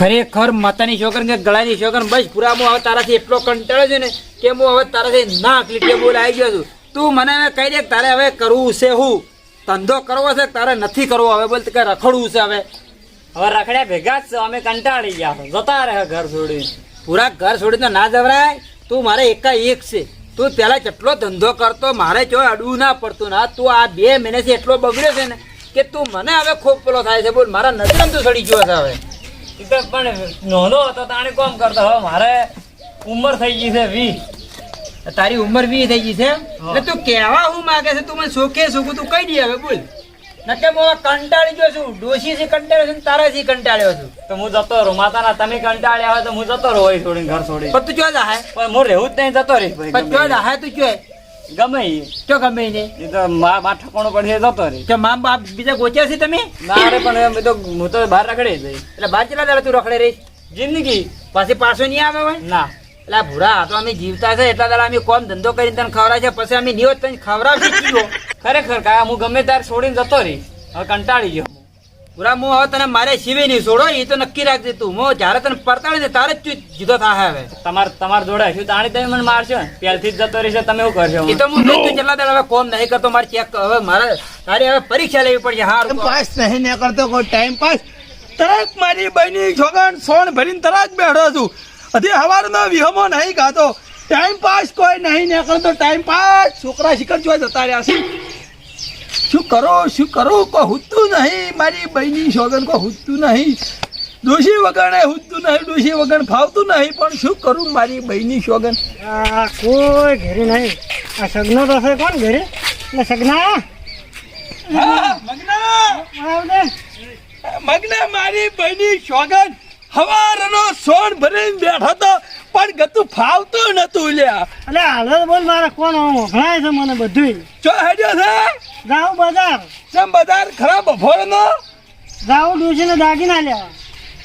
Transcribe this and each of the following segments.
ખરેખર માતાની છોકર કે ગળાની છોકર બસ પૂરા હું હવે તારાથી એટલો કંટાળો છે ને કે હું હવે તારાથી ના ક્લિકે બોલ આવી ગયો છું. તું મને હવે કહી દે તારે હવે કરવું છે હું? ધંધો કરવો છે તારે નથી કરવો? હવે બોલ કે રખડવું છે હવે. હવે રખડ્યા ભેગા જ છે અમે કંટાળી ગયા છે. જતા રહે ઘર છોડી પૂરા ઘર છોડીને ના જવરાય? તું મારે એકા એક છે. તું પેલા કેટલો ધંધો કરતો મારે જો અડવું ના પડતું ના. તું આ બે મહિનાથી એટલો બગડ્યો છે ને કે તું મને હવે ખૂબ પેલો થાય છે. બોલ મારા નજરમાં તું સડી ગયો છે હવે. પણ નોનો હતો તાણે કોમ કરતો? હવે મારે ઉંમર થઈ ગઈ છે વી તારી ઉંમર વી થઈ ગઈ છે એટલે તું કહેવા હું માગે છે? તું મને શોખે શોખું તું કહી દે હવે બોલ. નકે હું કંટાળી ગયો છું. ડોશી થી કંટાળ્યો છું તારે થી કંટાળ્યો છું. તો હું જતો રહું. માતાના તમે કંટાળ્યા હોય તો હું જતો રહું હોય છોડીને ઘર છોડી પણ તું ક્યાં જાય પણ હું રહેવું જ નહીં જતો રહી પણ ક્યાં જાય તું ઈ. ગમે ઈ. ગમે ને. તો મા મા ઠકોણું પડશે જતો રહી કે મા બાપ બીજા ગોચ્યા છે તમે? ના રે પણ એમ તો હું તો બહાર રખડે જઈ એટલે બાર ચેલા દાડા તું રખડે રહી જિંદગી. પાછી પાછો નહીં આવે હોય? ના. એટલે ભૂરા આ તો અમે જીવતા છે એટલા દાડા અમે કોમ ધંધો કરીને તને ખવડાવે છે પછી અમે નિયોત તને ખવડાવશે ખરેખર કાકા હું ગમે ત્યારે છોડીને જતો રહીશ. હવે કંટાળી ગયો. ભૂરા હું હવે તને મારે સિવે નહીં છોડો એ તો નક્કી રાખજે તું. હું જ્યારે તને પડતાડે ને તારે જ તું જીધો થાય હવે. તમાર તમાર જોડે શું તાણી તમે મને મારશો પહેલથી જ જતો રહેશે તમે શું કરશો એ તો હું જોઈ તું કેટલા દાડા હવે કોમ નહીં કરતો મારે ચેક હવે મારે તારી હવે પરીક્ષા લેવી પડશે હારું પાસ નહીં ને કરતો કોઈ ટાઈમ પાસ તરત મારી બહેની છોકરાને સોણ ભરીને તરત બેઠો છું. હજી હવારનો વિહમો નહીં ખાતો. ટાઈમ પાસ કોઈ નહીં ને કરતો. ટાઈમ પાસ છોકરા શિકર જોવા જતા રહ્યા છે. શું કરો શું કરું? કો હુતું નહીં. મારી બહેની સોગન કોઈ હુતું નહીં. ડોશી વગર હુતું નહીં ડોશી વગર ફાવતું નહીં. પણ શું કરું મારી બહેની સોગન આ કોઈ ઘરે નહીં. આ સગનો તો છે કોણ ઘરે? એટલે સગના હા? મગના. આવડે મગના મારી બહેની સોગન હવારનો સોન ભરીને બેઠો તો પણ ગતું ફાવતું નતું લ્યા. અલે હાલો બોલ મારે કોણ વખણાય છે મને બધું ચો હેડ્યો છે? જાઉં બજાર. ચમ બજાર? ખરાબ બફોરનો જાઉં ડોશીને દાગીના લેવા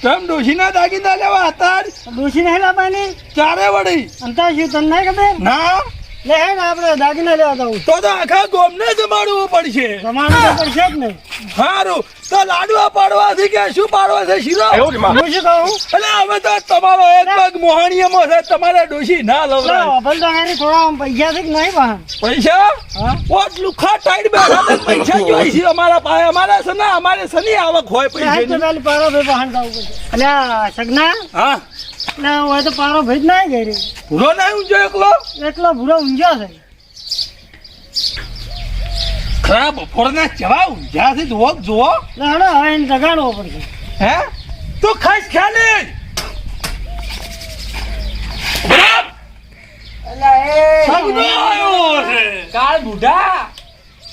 ચમ ડોશીના દાગીના લેવા હતા. ડોશી નહીં લાવવાની ચારે વળી? અંતર શું તને નહીં ખબર? ના. લે હે ને આપણે દાગીના લેવા જવું તો તો આખા ગોમને જમાડવું પડશે. જમાડવું પડશે જ નહીં સારું. તો લાડવા પાડવાથી કે શું પાડવા છે શીરો હું શું કહું? એટલે હવે તો તમારો એક પગ મોહણીયમાં છે તમારે ડોશી ના લવરાય. અભલ તો હારી થોડા પૈસા છે કે નહીં પાહા પૈસા? હા. પોત લુખા ટાઈડ બેઠા પૈસા જોઈ છે અમારા પાસે અમારા સના અમારે સની આવક હોય પૈસા તો પેલી પારો ભાઈ બહાર જવું પડશે. એટલે સગના? હા. ના હોય તો પારો ભાઈ જ નહીં ઘરે ભૂરો ના ઊંચો એકલો? એકલો ભૂરો ઊંઝો છે. ખરાબ બપોરના જવા ઊંઝા છે જુઓ. જુઓ હવે એને જગાડવો પડશે. હે? તો ખાસ ખ્યાલ સગનો આવ્યો છે. કાળ બુઢા.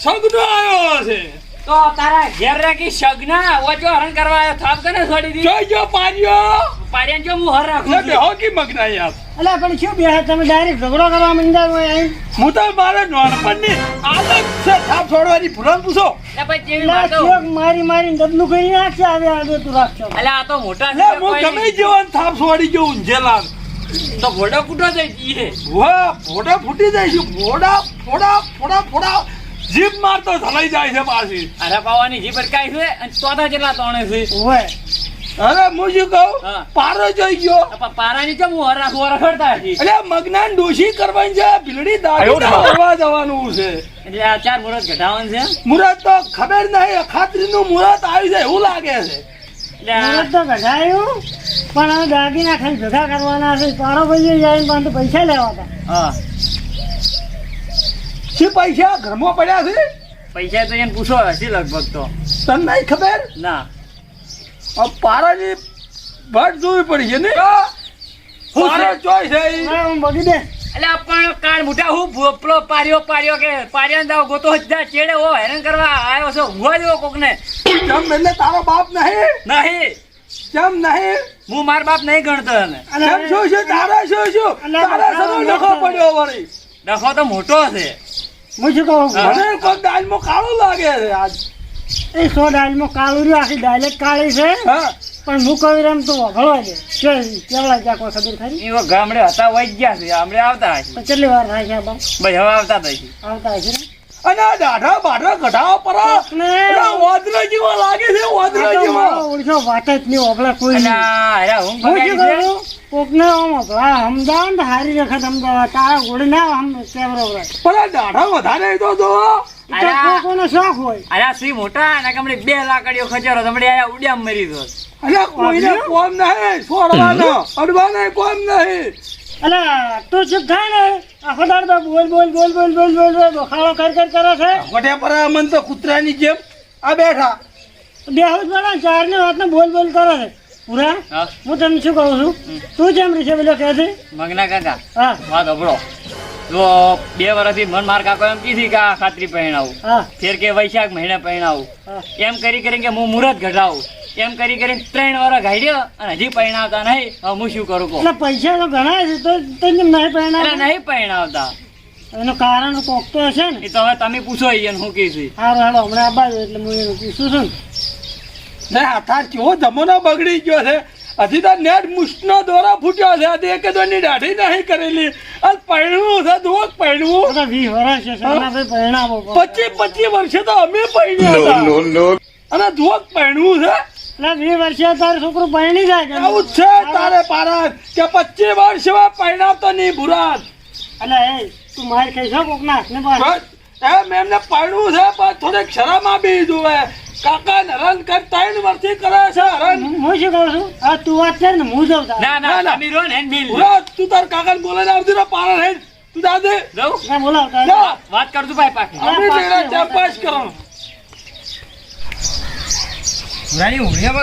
સગનો આવ્યો છે. તો તારા ઘેર રાખી સગના ઓછો હરણ કરવા આવ્યો થાપ કને છોડી દી જોઈ જો પાર્યો પાર્યા જો હું હર રાખું એટલે હો બેહો કી મગના યાર? એટલે પણ શું બે તમે ડાયરેક્ટ ઝઘડો કરવા માંડ્યા હોય અહીં? હું તો મારે નોનપણની આદત છે થાપ છોડવાની ભૂરણ પૂછો. એટલે પછી જેવી વાતો. મારી મારી ડબલું કરી નાખશે આવે આવે તું રાખશો એટલે આ તો મોટા છે હું ગમે. જેવો થાપ છોડી જો ઊંઝેલા તો ઘોડો ફૂટો જાય છે. વાહ ફોડા ફૂટી જાય છે. ફોડા ફોડા ફોડા ફોડા. જીભ મારતો ધલાઈ જાય છે પાછી. અરે પાવાની જીભ અટકાય છે? અને ચોથા જેટલા તોણે છે. ઓય અરે હું શું કહું? પારો જોઈ ગયો. પારાની ચમ હું હર રાખું હર રખડતા હશે. એટલે મગનાન ડોશી કરવાની છે ભીલડી દાડી કરવા જવાનું છે. એટલે આ ચાર મુહૂર્ત ઘટાવાનું છે? મુહૂર્ત તો ખબર નહીં અખાત્રી નું મુહૂર્ત આવી જાય એવું લાગે છે. આ- તો પણ દાગીના ખાલી ભેગા કરવાના છે. પારો ભાઈ જાય પણ પૈસા લેવા હતા હા. શું પૈસા? ઘરમાં પડ્યા છે? પૈસા તો એને પૂછો હશે લગભગ તો. તને નહીં ખબર? ના. આ પારાની ભટ જોવી પડી છે ને? પારો? ચોઈ છે ઈ. હવે હું બગી દે. એટલે પણ કાળ મોટા હું ભોપલો પાર્યો પાર્યો કે પાર્યો દાવ ગોતો જ જા ચેડે હો હેરાન કરવા આવ્યો છો. હુવા દેવો કોકને. જમ એટલે તારો બાપ નહીં? નહીં. ચમ નહીં? હું માર બાપ નહીં ગણતો એને. અને કેમ શું છે? તારા શું શું? તારે સરો નખો પડ્યો વળી. ડખો તો મોટો છે. હું શું કહું. મને કોઈ દાલમાં કાળું લાગે છે આજ. એ સો દાલમાં કાળું રહ્યું આખી ડાયલેક્ટ કાળી છે. પણ હું કહું એમ તો વઘળવા દે કે કેવડા ત્યાં કોઈ ખબર ખરી? એવો ગામડે હતા વહી ગયા છે. ગામડે આવતા હશે. કેટલી વાર થાય છે બા? ભાઈ હવે આવતા થઈ આવતા હશે અને આ દાઢા બાઢા ગઢાવા પર ને. વાદરા જેવા લાગે છે વાદરા જેવા. મારો વાત જ નહીં ઓગળા કોઈ. ના અરે હું શું છે? કરું? કોકને અમદાવાદ હારી વખત અમદાવાદ તારા ઘોડે ના આમ કેમેરો. દાઢા વધારે તો જો અરે. શોખ હોય. અરે સી મોટા ને કમણે બે લાકડીઓ ખચેરો તમને આ ઉડ્યામ મરી દો અલ્યા કોઈને કોમ નહીં છોડવાનો. અડવાનો કોમ નહીં. અલા તું ચૂપ થાય ને. આખો દાડો બોલ બોલ બોલ બોલ બોલ બોલ બોલ બખાડો કર કર કરે છે. ગોઠે પર મન તો કૂતરાની જેમ આ બેઠા. બેહું જ પડે ચારની વાત બોલ બોલ કરે છે. પૂરા હા. તમને શું કહું છું? તું જેમ રીતે પેલો કહે છે? મગના કાકા હા. વાત અભળો જો બે વર્ષથી મન માર કાકો એમ કીધી કે આ ખાતરી પહેણાવું. ફેર કે વૈશાખ મહિને પહેણાવું. એમ કરી કરીને કે હું મુહૂર્ત ઘટાવું. એમ કરી કરીને ત્રણ વાર ગાડ્યો અને હજી પહેણાવતા નહીં. હવે હું શું કરું કહું? પૈસા તો ઘણા છે તો તને નહીં એટલે નહીં પહેણાવતા. એનું કારણ કોક તો હશે ને. એ તો હવે તમે પૂછો એને હું કહીશું સારું હાલો હમણાં આબા એટલે હું પૂછું છું ને. ને હાથા કેવો જમાનો બગડી ગયો છે? હજી તો નેટ મુષ્ટનો દોરો ફૂટ્યો છે. હજી એક દોની દાઢી નહીં કરેલી. આ પૈણવું છે દોત પૈણવું. વીસ વર્ષ છે પચીસ પચીસ વર્ષે તો અમે પૈણ્યા હતા. અને દોત પૈણવું છે. વીસ વર્ષે તારું છોકરું પરણી જાય આવું છે તારે પારત કે પચીસ વર્ષમાં પૈણાવતો નહીં ભૂરાત એટલે એ તું માર ખાઈ છો કોક ના હાથને પણ થોડીક શરમ આપી જોવે કાકા હરણ કર ત્રણ વર્ષથી કરે છે હરણ હું શું કહું છું? હા તું વાત કર ને હું જઉં ના ના, ના ના. રહો ને ભુરાત તું તાર કાકાને બોલાઈને આવતી રહો પારા રહે તું દાદે જાઉં? ના બોલાવ જા. વાત કરતું ભાઈ પાકી અમે તેરા કરો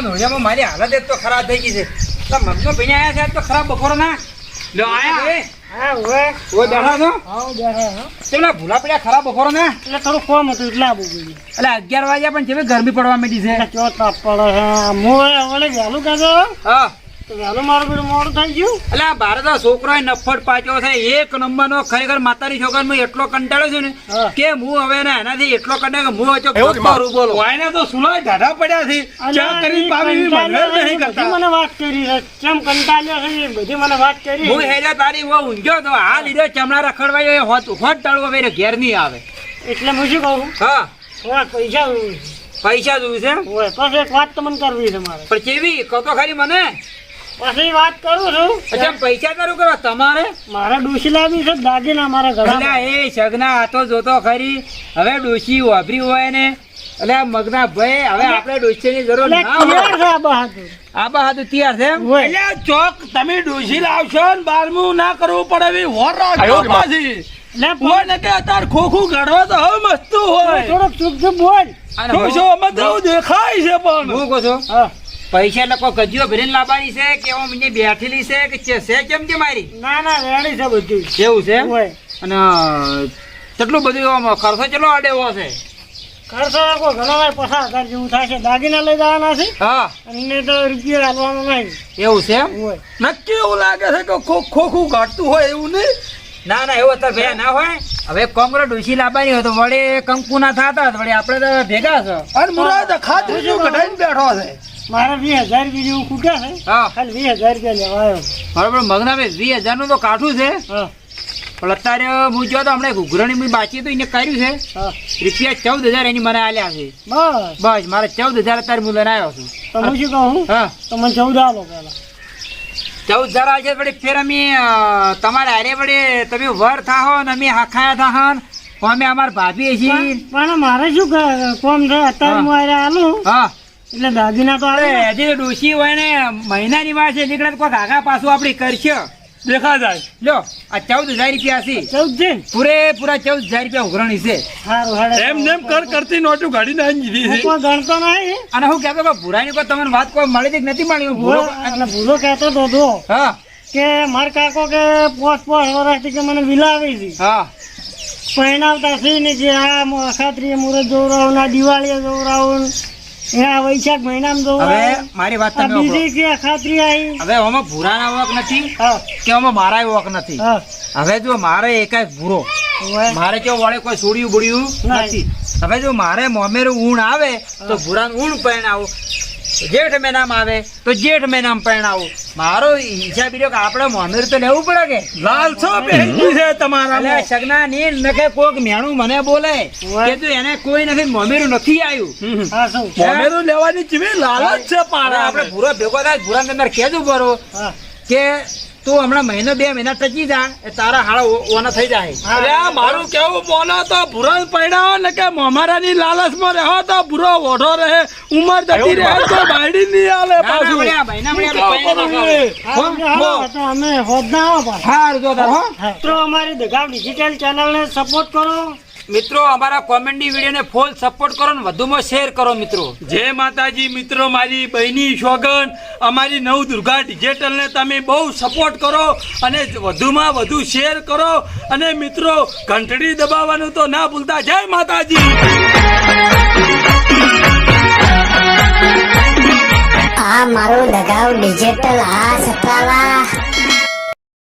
ઉડિયામાં ને મારી હાલત તો ખરાબ થઈ ગઈ છે. તો મગનો ભીને આયા છે તો ખરાબ બપોરો ના. લો આયા. અગિયાર વાગ્યા પણ જેવી ગરમી પડવા માંડી છે. તો મારું મોડું થઈ ગયું? એટલે આ ભારત છોકરો નફટ પાચ્યો છે એક નંબરનો ખરેખર માતાની છોકરાનો એટલો કંટાળો છે ને કે હું હવે ને એનાથી એટલો કંટાળો કે હું વચ્ચે ગપ્પારું બોલો. વાયને તો સુલાય ઢાઢા પડ્યા છે. ચા કરી પાવી મનવેર નહીં કરતા. મને વાત કરી છે. કેમ કંટાળ્યો છે એ બધી મને વાત કરી હું હેજા તારી હું ઊંઘ્યો તો આ લીધે ચમડા રખડવાયો હોત હોત ટાળવો હવે ઘેર નહીં આવે. એટલે હું શું કહું? હા. થોડા પૈસા પૈસા જોવું છે એક વાત તમને કરવી છે મારે. પણ કેવી? કહો તો ખરી મને. પછી વાત કરું છું. અચ્છા પૈસા કરું કરો તમારે? મારા ડોસી લાવી છે દાગીના મારા એટલે એ સગના હાથો જોતો ખરી. હવે ડોશી વાપરી હોય ને એટલે મગના ભાઈ હવે આપણે ડોશીની જરૂર ના હોય. આ બહાદુર? બા તૈયાર છે એટલે ચોક તમે ડોસી લાવશો ને બારમું ના કરવું પડે એવી હોર રાખજો પાછી. બોલ ને કે અત્યારે ખોખું કાઢવા તો હવે મસ્તું હોય. થોડોક ચૂપ ચૂપ બોલ શું હું- શું અમે તો દેખાય છે પણ. હું કહો છો? હા. પૈસા લોકો કોઈ ગજીઓ ભરીને લાવવાની છે કે હું મને બેઠેલી છે કે છે છે કેમ કે મારી? ના ના રેડી છે બધું. એવું છે હોય. અને કેટલું બધું આમ ખર્ચો ચેટલો અડેવો છે? ખર્ચો લોકો ઘણો હોય પસાર હજાર જેવું થાય છે. દાગીના લઈ જવાના છે. હા. અને તો રૂપિયા હાલવાનો નહીં. એવું છે એમ? હોય. નક્કી એવું લાગે છે કે ખો- ખોખું કાઢતું હોય એવું નહીં? ના ના એવું અત્યારે ભેગા ના હોય. હવે કોંગ્રેસ ડુસી લાવવાની હોય તો વડે કંકુ ના થતા વડે આપણે તો ભેગા છો. અને મુરાદ ખાતરી શું? કઢાઈને બેઠો છે. મારે વીસ હજાર રૂપિયા જેવું ખૂટે છે. હા. ખાલી વીસ હજાર રૂપિયા લેવા આવ્યો. બરોબર વીસ હજારનું તો કાઠું છે. હા. પણ અત્યારે હું જો તો હમણાં ઘૂઘરાણી મેં બાકી તો એને કર્યું છે. રૂપિયા ચૌદ હજાર એની મને આલ્યા છે. બસ. બસ મારે ચૌદ હજાર અત્યારે હું લઈને આવ્યો છું. તો હું શું કહું? હા. તો મને ચૌદ આલો ચૌદ હજાર આવશે વળી ફેર અમે તમારે હારે વળી તમે વર થાહો ને અમે હાખાયા થાહન અમે અમારા ભાભી છીએ. પણ મારે શું કોમ છે? અત્યારે હું. આલું. હા. એટલે દાગીના તો અરે હજી તો ડોશી હોય ને મહિનાની વાર છે નીકળે કોઈ આગા પાછું આપણી કરશે. દેખા જાય લો આ ચૌદ હજાર રૂપિયા છે. ચૌદ છે પૂરેપૂરા ચૌદ હજાર રૂપિયા ઉઘરણી છે. એમ નેમ કર કરતી નોટું કાઢીને આવી દીધી છે. કોઈ ગણતો નહીં. અને હું કહેતો કે ભૂરાની કોઈ તમને વાત કોઈ મળી હતી નથી મળી? ભૂરો એટલે ભૂરો કહેતો તો હા. કે માર કાકો કે પોસ પોસ વર્ષથી કે મને વિલાવી હતી હા. પહેણાવતા છે ને જે આ ખાતરી મુરત જોવરાવું દિવાળીએ જોવરાવું ને વૈશાખ મહિનામાં હવે મારી વાત તમે બીજી કે અખાત્રી આવી? હવે આમાં ભૂરાના વોક નથી કે આમાં મારા વોક નથી. હવે જો મારે એકાય ભૂરો. મારે કેવો વાળે કોઈ સોડ્યું બુડ્યું નથી. હવે જો મારે મોમેરું ઊણ આવે તો ભૂરાનું ઊણ પહેણાવું જેઠ મહિનામાં આવે તો જેઠ મહિનામાં પરણાવું. મારો હિસાબ રહ્યો કે આપણે મોમેર તો લેવું પડે કે? લાલસો બેહી છે તમારા અલ્યા સગના ની નખે કોક મેણું મને બોલે કે તું એને કોઈ નથી મોમેરું નથી આવ્યું હા શું? મોમેરું લેવાની જીવે લાલચ છે પાડા આપણે. ભૂરો ભેગો થાય ભૂરા અંદર કેજો કરો કે તું હમણાં મહિનો બે મહિના ટકી જા એ તારા હાડા ઓના થઈ જાય. અરે આ મારું કેવું બોલો તો ભૂરો પડ્યો ને કે મોમારાની લાલચમાં રહો તો ભૂરો ઓઢો રહે ઉંમર જતી રહે તો બાયડી નહીં આલે પાછું. વળ્યા, ભાઈ, ના? હા, તો અમે અમારી દગાવ ડિજિટલ ચેનલને સપોર્ટ કરો. મિત્રો અમારા કોમેડી વિડીયોને ફૂલ સપોર્ટ કરો ને વધુમાં શેર કરો મિત્રો. જય માતાજી મિત્રો મારી બહેની શોગન અમારી નવ દુર્ગા ડિજિટલને તમે બહુ સપોર્ટ કરો અને વધુમાં વધુ શેર કરો. અને મિત્રો ઘંટડી દબાવવાનું તો ના ભૂલતા. જય માતાજી! આ મારું દગાવ ડિજિટલ આ સતાવા